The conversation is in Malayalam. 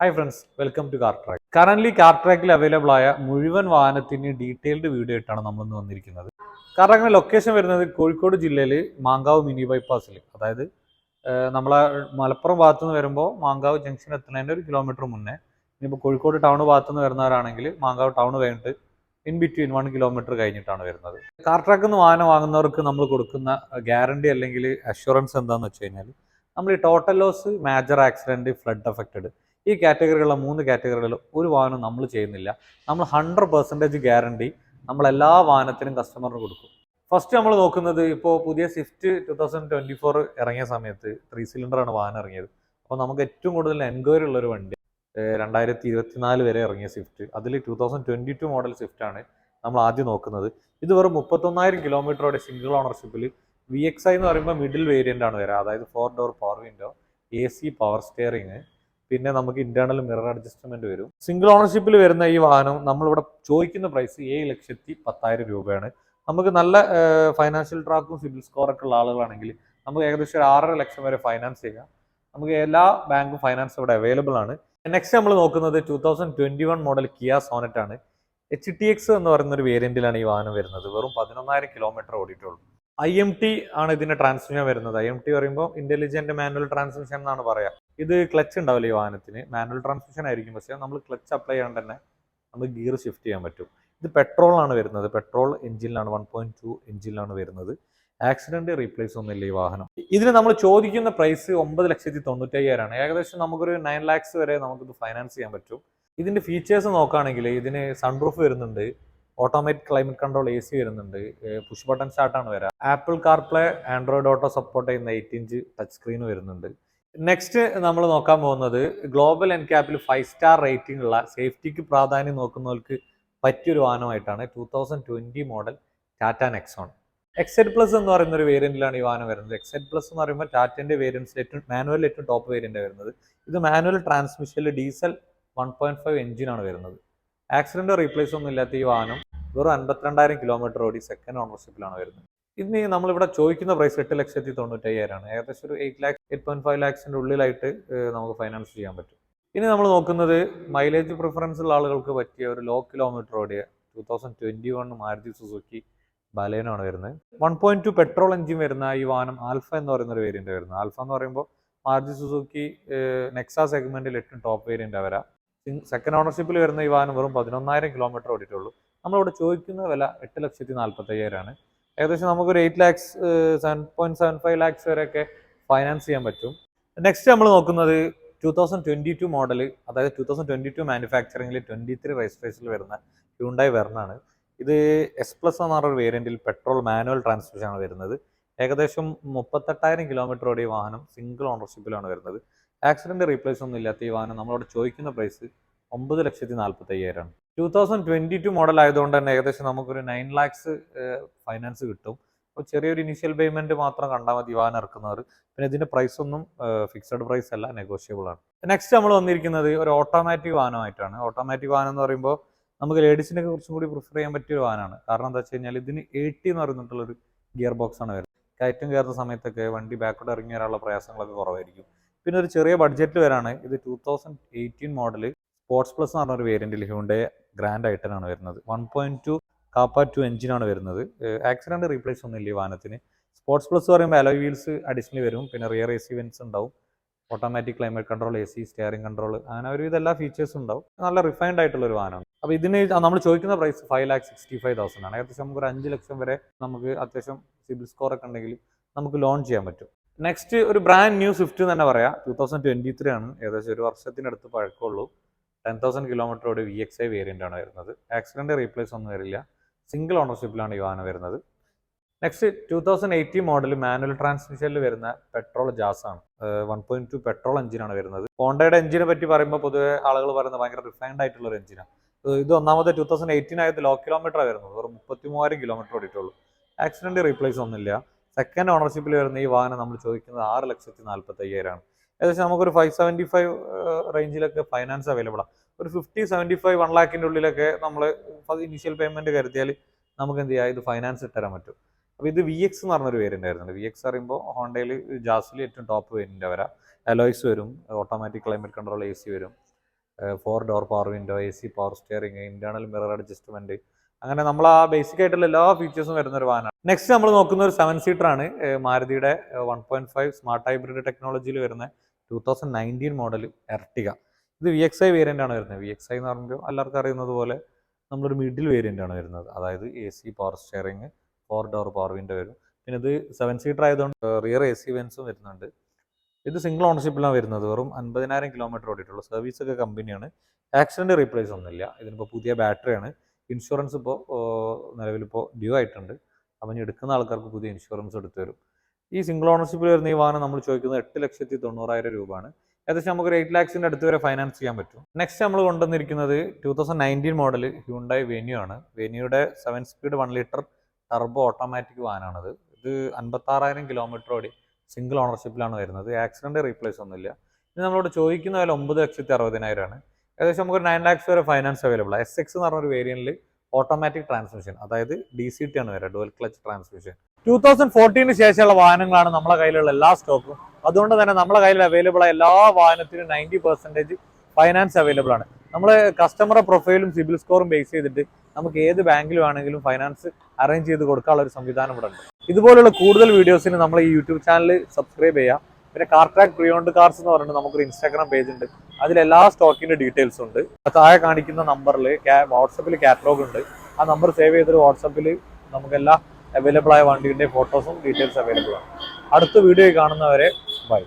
Hi friends welcome to car track current car ട്രാക്കിൽ അവൈലബിൾ ആയ മുഴുവൻ വാഹനത്തിന് ഡീറ്റെയിൽഡ് വീഡിയോ ആയിട്ടാണ് നമ്മൾ ഇന്ന് വന്നിരിക്കുന്നത്. കാർ ട്രാക്കിന്റെ ലൊക്കേഷൻ വരുന്നത് കോഴിക്കോട് ജില്ലയിൽ മാങ്കാവ് മിനി ബൈപ്പാസിൽ അതായത് നമ്മളെ മലപ്പുറം ഭാഗത്തു നിന്ന് വരുമ്പോൾ മാങ്കാവ് ജംഗ്ഷൻ എത്തുന്നതിന്റെ ഒരു കിലോമീറ്റർ മുന്നേ. ഇനിയിപ്പോൾ കോഴിക്കോട് ടൗൺ ഭാഗത്തു നിന്ന് വരുന്നവരാണെങ്കിൽ മാങ്കാവ് ടൗൺ കഴിഞ്ഞിട്ട് ഇൻ ബിറ്റ്വീൻ വൺ കിലോമീറ്റർ കഴിഞ്ഞിട്ടാണ് വരുന്നത്. കാർ ട്രാക്കിൽ നിന്ന് വാഹനം വാങ്ങുന്നവർക്ക് നമ്മൾ കൊടുക്കുന്ന ഗ്യാരണ്ടി അല്ലെങ്കിൽ അഷുറൻസ് എന്താണെന്ന് വെച്ച് കഴിഞ്ഞാൽ നമ്മൾ ഈ total loss major accident flood affected ഈ കാറ്റഗറികളിലെ മൂന്ന് കാറ്റഗറികളിൽ ഒരു വാഹനം നമ്മൾ ചെയ്യുന്നില്ല. നമ്മൾ ഹൺഡ്രഡ് പെർസെന്റേജ് ഗ്യാരണ്ടി നമ്മൾ എല്ലാ വാഹനത്തിനും കസ്റ്റമറിന് കൊടുക്കും. ഫസ്റ്റ് നമ്മൾ നോക്കുന്നത് ഇപ്പോൾ പുതിയ Swift two thousand twenty four ഇറങ്ങിയ സമയത്ത് ത്രീ സിലിണ്ടറാണ് വാഹനം ഇറങ്ങിയത്. അപ്പോൾ നമുക്ക് ഏറ്റവും കൂടുതൽ എൻക്വയറി ഉള്ളൊരു വണ്ടി രണ്ടായിരത്തി ഇരുപത്തിനാല് വരെ ഇറങ്ങിയ സ്വിഫ്റ്റ് അതിൽ two thousand twenty two model Swift ആണ് നമ്മൾ ആദ്യം നോക്കുന്നത്. ഇത് വെറും മുപ്പത്തൊന്നായിരം കിലോമീറ്ററോടെ സിംഗിൾ ഓണർഷിപ്പിൽ വി എക്സ് ഐ എന്ന് പറയുമ്പോൾ മിഡിൽ വേരിയന്റ് ആണ് വരിക അതായത് four door power window A C power steering പിന്നെ നമുക്ക് ഇന്റേണൽ മിറർ അഡ്ജസ്റ്റ്മെന്റ് വരും. സിംഗിൾ ഓണർഷിപ്പിൽ വരുന്ന ഈ വാഹനം നമ്മളിവിടെ ചോദിക്കുന്ന പ്രൈസ് ഏഴ് ലക്ഷത്തി പത്തായിരം രൂപയാണ്. നമുക്ക് നല്ല ഫൈനാൻഷ്യൽ ട്രാക്കും സിബിൽ സ്കോറൊക്കെ ഉള്ള ആളുകളാണെങ്കിൽ നമുക്ക് ഏകദേശം ഒരു ആറര ലക്ഷം വരെ ഫൈനാൻസ് ചെയ്യാം. നമുക്ക് എല്ലാ ബാങ്കും ഫൈനാൻസ് ഇവിടെ അവൈലബിൾ ആണ്. നെക്സ്റ്റ് നമ്മൾ നോക്കുന്നത് two thousand twenty one model Kia Sonet ആണ്. എച്ച് ടി എക്സ് എന്ന് പറയുന്ന ഒരു വേരിയന്റിലാണ് ഈ വാഹനം വരുന്നത്. വെറും പതിനൊന്നായിരം കിലോമീറ്റർ ഓടിയിട്ടുള്ളൂ. ഐ എം ടി ആണ് ഇതിന്റെ ട്രാൻസ്മിഷൻ വരുന്നത്. ഐ എം ടി പറയുമ്പോൾ ഇന്റലിജന്റ് മാനുവൽ ട്രാൻസ്മിഷൻ എന്നാണ് പറയാ. ഇത് ക്ലച്ച് ഉണ്ടാവില്ല ഈ വാഹനത്തിന്? മാനുവൽ ട്രാൻസ്മിഷൻ ആയിരിക്കും. പക്ഷേ നമ്മൾ ക്ലച്ച് അപ്ലൈ ചെയ്യാണ്ട് തന്നെ നമുക്ക് ഗിയർ ഷിഫ്റ്റ് ചെയ്യാൻ പറ്റും. ഇത് പെട്രോളാണ് വരുന്നത്. പെട്രോൾ എഞ്ചിനിലാണ് വൺ പോയിന്റ് ടു എഞ്ചിനിലാണ് വരുന്നത്. ആക്സിഡന്റ് റീപ്ലേസ് ഒന്നുമില്ല ഈ വാഹനം. ഇതിന് നമ്മൾ ചോദിക്കുന്ന പ്രൈസ് ഒമ്പത് ലക്ഷത്തി തൊണ്ണൂറ്റയ്യായിരമാണ് ഏകദേശം നമുക്കൊരു നയൻ ലാക്സ് വരെ നമുക്കിത് ഫൈനാൻസ് ചെയ്യാൻ പറ്റും. ഇതിന്റെ ഫീച്ചേഴ്സ് നോക്കുകയാണെങ്കിൽ ഇതിന് സൺറൂഫ് വരുന്നുണ്ട്. Automatic climate control A C വരുന്നുണ്ട്. പുഷ് ബട്ടൺ സ്റ്റാർട്ടാണ് വരാം. Apple CarPlay Android Auto support ചെയ്യുന്ന എയ്റ്റ് ഇഞ്ച് ടച്ച് സ്ക്രീൻ വരുന്നുണ്ട്. നെക്സ്റ്റ് നമ്മൾ നോക്കാൻ പോകുന്നത് ഗ്ലോബൽ എൻ ക്യാപ്പിൽ ഫൈവ് സ്റ്റാർ റേറ്റിംഗ് ഉള്ള സേഫ്റ്റിക്ക് പ്രാധാന്യം നോക്കുന്നവർക്ക് പറ്റിയൊരു വാഹനമായിട്ടാണ് two thousand twenty model Tata Nexon XZ plus എന്ന് പറയുന്ന ഒരു വേരിയന്റിലാണ് ഈ വാഹനം വരുന്നത്. എക്സെറ്റ് പ്ലസ് എന്ന് പറയുമ്പോൾ ടാറ്റന്റെ വേരിയൻസിൽ ഏറ്റവും മാനുവൽ ഏറ്റവും ടോപ്പ് വേരിയന്റ് വരുന്നത്. ഇത് മാനുവൽ ട്രാൻസ്മിഷനിൽ ഡീസൽ വൺ പോയിന്റ് ഫൈവ് എഞ്ചിനാണ് വരുന്നത്. ആക്സിഡന്റ് റീപ്ലേസ് ഒന്നും ഇല്ലാത്ത ഈ വാഹനം വെറും അൻപത്തിരണ്ടായിരം കിലോമീറ്റർ ഓടി സെക്കൻഡ് ഓണർഷിപ്പിലാണ് വരുന്നത്. ഇനി നമ്മളിവിടെ ചോദിക്കുന്ന പ്രൈസ് എട്ട് ലക്ഷത്തി തൊണ്ണൂറ്റയ്യായിരമാണ് ഏകദേശം ഒരു eight lakhs eight point five ലാക്സിന്റെ ഉള്ളിലായിട്ട് നമുക്ക് ഫൈനാൻസ് ചെയ്യാൻ പറ്റും. ഇനി നമ്മൾ നോക്കുന്നത് മൈലേജ് പ്രിഫറൻസ് ഉള്ള ആളുകൾക്ക് പറ്റിയ ഒരു ലോ കിലോമീറ്റർ ഓടിയ two thousand twenty one Maruti Suzuki Baleno ആണ് വരുന്നത്. One point two petrol engine വരുന്ന ഈ വാഹനം ആൽഫ എന്ന് പറയുന്ന ഒരു വേരിയന്റ് വരുന്നത്. ആൽഫ എന്ന് പറയുമ്പോൾ മാരുതി സുസുക്കി നെക്സ സെഗ്മെന്റിൽ ഏറ്റവും ടോപ്പ് വേരിയന്റ് വരാം. സെക്കൻഡ് ഓണർഷിപ്പിൽ വരുന്ന ഈ വാഹനം വെറും പതിനൊന്നായിരം കിലോമീറ്റർ ഓടിയിട്ടുള്ളൂ. നമ്മളിവിടെ ചോദിക്കുന്ന വില എട്ട് ലക്ഷത്തി നാൽപ്പത്തി അയ്യായിരമാണ് ഏകദേശം നമുക്കൊരു eight lakhs seven point seven five lakhs വരെയൊക്കെ ഫൈനാൻസ് ചെയ്യാൻ പറ്റും. നെക്സ്റ്റ് നമ്മൾ നോക്കുന്നത് two thousand twenty two model അതായത് ടൂ തൗസൻഡ് ട്വന്റി ടു മാനുഫാക്ചറിംഗിൽ ട്വന്റി ത്രീ രജിസ്ട്രേഷനിൽ വരുന്ന ഹ്യൂണ്ടായി വെർണാണ് ഇത് എസ് പ്ലസ് എന്ന് പറഞ്ഞൊരു വേരിയന്റിൽ പെട്രോൾ മാനുവൽ ട്രാൻസ്മിഷൻ ആണ് വരുന്നത്. ഏകദേശം മുപ്പത്തെട്ടായിരം കിലോമീറ്റർ ഓടിയ വാഹനം സിംഗിൾ ഓണർഷിപ്പിലാണ് വരുന്നത്. ആക്സിഡന്റ് റീപ്ലേസ് ഒന്നും ഇല്ലാത്ത ഈ വാഹനം നമ്മളോട് ചോദിക്കുന്ന പ്രൈസ് ഒമ്പത് ലക്ഷത്തി നാൽപ്പത്തി അയ്യായിരമാണ് two thousand twenty two model ആയതുകൊണ്ട് തന്നെ ഏകദേശം നമുക്കൊരു നയൻ ലാക്സ് ഫൈനാൻസ് കിട്ടും. അപ്പോൾ ചെറിയൊരു ഇനിഷ്യൽ പേയ്മെന്റ് മാത്രം കണ്ടാൽ മതി വാഹനം ഇറക്കുന്നവർ. പിന്നെ ഇതിന്റെ പ്രൈസ് ഒന്നും ഫിക്സഡ് പ്രൈസ് അല്ല നെഗോഷ്യബിൾ ആണ്. നെക്സ്റ്റ് നമ്മൾ വന്നിരിക്കുന്നത് ഒരു ഓട്ടോമാറ്റിക് വാഹനമായിട്ടാണ് ഓട്ടോമാറ്റിക് വാഹനം എന്ന് പറയുമ്പോൾ നമുക്ക് ലേഡീസിനൊക്കെ കുറച്ചും കൂടി പ്രിഫർ ചെയ്യാൻ പറ്റിയ ഒരു വാഹനമാണ് കാരണം എന്താ വെച്ച് കഴിഞ്ഞാൽ ഇതിന് എയ്റ്റി എന്ന് പറഞ്ഞിട്ടുള്ളൊരു ഗിയർ ബോക്സ് ആണ് വരുന്നത്. കയറ്റം കയറുന്ന സമയത്തൊക്കെ വണ്ടി ബാക്കോട്ട് ഇറങ്ങി വരാനുള്ള പ്രയാസങ്ങളൊക്കെ കുറവായിരിക്കും. പിന്നെ ഒരു ചെറിയ ബഡ്ജറ്റിൽ വരാണ്. ഇത് two thousand eighteen model sports plus എന്ന് പറഞ്ഞൊരു വേരിയന്റിൽ ഹ്യൂണ്ടെ ഗ്രാൻഡ് ഐട്ടനാണ് വരുന്നത്. One point two kappa two എഞ്ചിനാണ് വരുന്നത്. ആക്സിഡന്റ് റീപ്ലേസ് ഒന്നും ഇല്ല ഈ വാഹനത്തിന്. സ്പോർട്സ് പ്ലസ് പറയുമ്പോൾ അലോയ് വീൽസ് അഡീഷണലി വരും. പിന്നെ റിയർ എ സി വെൻസ് ഉണ്ടാവും. Automatic climate control A C steering control അങ്ങനെ ഒരു ഇതെല്ലാ ഫീച്ചേഴ്സും ഉണ്ടാവും. നല്ല റിഫൈൻഡ് ആയിട്ടുള്ള ഒരു വാഹനമാണ്. അപ്പോൾ ഇതിന് നമ്മൾ ചോദിക്കുന്ന price five lakh sixty five thousand ആണ്. ഏകദേശം നമുക്ക് ഒരു അഞ്ച് ലക്ഷം വരെ നമുക്ക് അത്യാവശ്യം സിബിൽ സ്കോർ ഒക്കെ ഉണ്ടെങ്കിൽ നമുക്ക് ലോൺ ചെയ്യാൻ പറ്റും. നെക്സ്റ്റ് ഒരു ബ്രാൻഡ് ന്യൂ സ്വിഫ്റ്റ് തന്നെ പറയാം. ടൂ തൗസൻഡ് ട്വന്റി ത്രീ ആണ്. ഏകദേശം ഒരു വർഷത്തിനടുത്ത് പഴക്കമുള്ളൂ. ടെൻ തൗസൻഡ് കിലോമീറ്ററോട് വി എക്സ് ഐ വേരിയന്റ് ആണ് വരുന്നത്. ആക്സിഡന്റ് റീപ്ലേസ് ഒന്നും വരില്ല. സിംഗിൾ ഓണർഷിപ്പിലാണ് ഈ വാഹനം വരുന്നത്. Next two thousand eighty model manual ട്രാൻസ്മിഷനിൽ വരുന്ന പെട്രോൾ ജാസ് ആണ്. വൺ പോയിന്റ് ടു പെട്രോൾ എഞ്ചിനാണ് വരുന്നത്. ഹോണ്ടയുടെ എഞ്ചിനെ പറ്റി പറയുമ്പോൾ പൊതുവെ ആളുകൾ പറയുന്നത് ഭയങ്കര റിഫൈൻഡ് ആയിട്ടുള്ള ഒരു എഞ്ചിനാണ് ഇത് ഒന്നാമത് ടൂ തൗസൻഡ് എയ്റ്റീൻ ആയത് ലോ കിലോമീറ്റർ വരുന്നത്. വെറും മുപ്പത്തി മൂവായിരം കിലോമീറ്റർ ഓടിയിട്ടുള്ളൂ. ആക്സിഡന്റ് റീപ്ലേസ് ഒന്നുമില്ല. സെക്കൻഡ് ഓണർഷിപ്പിൽ വരുന്ന ഈ വാഹനം നമ്മൾ ചോദിക്കുന്നത് ആറ് ലക്ഷത്തി നാൽപ്പത്തി അയ്യായിരമാണ് ഏകദേശം നമുക്കൊരു ഫൈവ് സെവന്റി ഫൈവ് റേഞ്ചിലൊക്കെ ഫൈനാൻസ് അവൈലബിൾ ആണ് ഒരു ഫിഫ്റ്റി സെവന്റി ഫൈവ് വൺ ലാക്കിന്റെ ഉള്ളിലൊക്കെ നമ്മൾ ഇനീഷ്യൽ പേയ്മെന്റ് കരുതിയാൽ നമുക്ക് എന്ത് ചെയ്യാം ഇത് ഫൈനാൻസ് ഇട്ടുതരാൻ പറ്റും. അപ്പോൾ ഇത് വി എക്സ് എന്ന് പറഞ്ഞൊരു വേരിയന്റ് വി എക്സ് പറയുമ്പോൾ ഹോണ്ടയിൽ ജാസിൽ ഏറ്റവും ടോപ്പ് വേരിയന്റ് വരാം. അലോയ്സ് വരും automatic climate control A C വരും. Four door power window A C power steering internal mirror adjustment അങ്ങനെ നമ്മൾ ആ ബേസിക് ആയിട്ടുള്ള എല്ലാ ഫീച്ചേഴ്സും വരുന്ന ഒരു വാഹനമാണ് നെക്സ്റ്റ് നമ്മൾ നോക്കുന്ന ഒരു സെവൻ സീറ്റർ ആണ്. മാരുതിയുടെ one point five smart hybrid ടെക്നോളജിയിൽ വരുന്ന two thousand nineteen model Ertiga ഇത് വി എക്സ് ഐ വേരിയന്റ് ആണ് വരുന്നത്. വി എക്സ് ഐ എന്ന് പറയുമ്പോൾ എല്ലാവർക്കും അറിയുന്നത് പോലെ നമ്മളൊരു മിഡിൽ വേരിയന്റ് ആണ് വരുന്നത്. അതായത് A C power steering four door power window വരും. പിന്നെ ഇത് സെവൻ സീറ്റർ ആയതുകൊണ്ട് റിയർ എ സി വെൻസും വരുന്നുണ്ട്. ഇത് സിംഗിൾ ഓണർഷിപ്പിലാണ് വരുന്നത്. വെറും അൻപതിനായിരം കിലോമീറ്റർ ഓടിയിട്ടുള്ളൂ സർവീസ് ഒക്കെ കമ്പനിയാണ് ആക്സിഡന്റ് റീപ്ലേസ് ഒന്നുമില്ല. ഇതിനിപ്പോൾ പുതിയ ബാറ്ററിയാണ് ഇൻഷുറൻസ് ഇപ്പോൾ നിലവിലിപ്പോൾ ഡ്യൂ ആയിട്ടുണ്ട്. അപ്പം ഇനി എടുക്കുന്ന ആൾക്കാർക്ക് പുതിയ ഇൻഷുറൻസ് എടുത്തു തരും. ഈ സിംഗിൾ ഓണർഷിപ്പിൽ വരുന്ന ഈ വാഹനം നമ്മൾ ചോദിക്കുന്നത് എട്ട് ലക്ഷത്തി തൊണ്ണൂറായിരം രൂപയാണ്. ഏകദേശം നമുക്ക് ഒരു എയ്റ്റ് ലാക്സിന്റെ അടുത്ത് വരെ ഫൈനാൻസ് ചെയ്യാൻ പറ്റും. നെക്സ്റ്റ് നമ്മൾ കൊണ്ടുവന്നിരിക്കുന്നത് two thousand nineteen model Hyundai Venue ആണ്. വെന്യൂയുടെ seven speed one litre turbo automatic വാഹനമാണത് ഇത് അൻപത്താറായിരം കിലോമീറ്റർ ഓടി സിംഗിൾ ഓണർഷിപ്പിലാണ് വരുന്നത്. ആക്സിഡന്റ് റീപ്ലേസ് ഒന്നുമില്ല. ഇത് നമ്മളോട് ചോദിക്കുന്ന വില ഒമ്പത് ലക്ഷത്തി അറുപതിനായിരമാണ് ഏകദേശം നമുക്ക് നയൻ ലാക്സ് വരെ ഫൈനാൻസ് അവൈലബിൾ എസ് എക്സ് എന്ന് പറഞ്ഞ ഒരു വേരിയന്റിൽ ഓട്ടോമാറ്റിക് ട്രാൻസ്മിഷൻ അതായത് ഡി സി ടി ആണ് വരിക. Dual clutch transmission two thousand fourteen ശേഷമുള്ള വാഹനങ്ങളാണ് നമ്മളെ കയ്യിലുള്ള എല്ലാ സ്റ്റോക്കും അതുകൊണ്ട് തന്നെ നമ്മളെ കയ്യിൽ അവൈലബിൾ ആയ എല്ലാ വാഹനത്തിനും നയന്റി പെർസെന്റേജ് ഫൈനാൻസ് അവൈലബിൾ ആണ്. നമ്മൾ കസ്റ്റമറെ പ്രൊഫൈലും സിബിൽ സ്കോറും ബേസ് ചെയ്തിട്ട് നമുക്ക് ഏത് ബാങ്കിൽ വേണമെങ്കിലും ഫൈനാൻസ് അറേഞ്ച് ചെയ്ത് കൊടുക്കാനുള്ള ഒരു സംവിധാനം ഇവിടെ ഉണ്ട്. ഇതുപോലുള്ള കൂടുതൽ വീഡിയോസിന് നമ്മൾ ഈ യൂട്യൂബ് ചാനൽ സബ്സ്ക്രൈബ് ചെയ്യാം. പിന്നെ കാർ ട്രാക്ക് പ്രിയോണ്ട് കാർസ് എന്ന് പറഞ്ഞിട്ട് നമുക്കൊരു ഇൻസ്റ്റാഗ്രാം പേജ് ഉണ്ട്. അതിൽ എല്ലാ സ്റ്റോക്കിന്റെ ഡീറ്റെയിൽസ് ഉണ്ട്. താഴെ കാണിക്കുന്ന നമ്പറിൽ വാട്സപ്പിൽ കാറ്റലോഗ് ഉണ്ട്. ആ നമ്പർ സേവ് ചെയ്തിട്ട് വാട്സപ്പിൽ നമുക്ക് എല്ലാ അവൈലബിൾ ആയ വണ്ടിയുടെ ഫോട്ടോസും ഡീറ്റെയിൽസ് അവൈലബിൾ ആണ്. അടുത്ത വീഡിയോ കാണുന്നവരെ ബൈ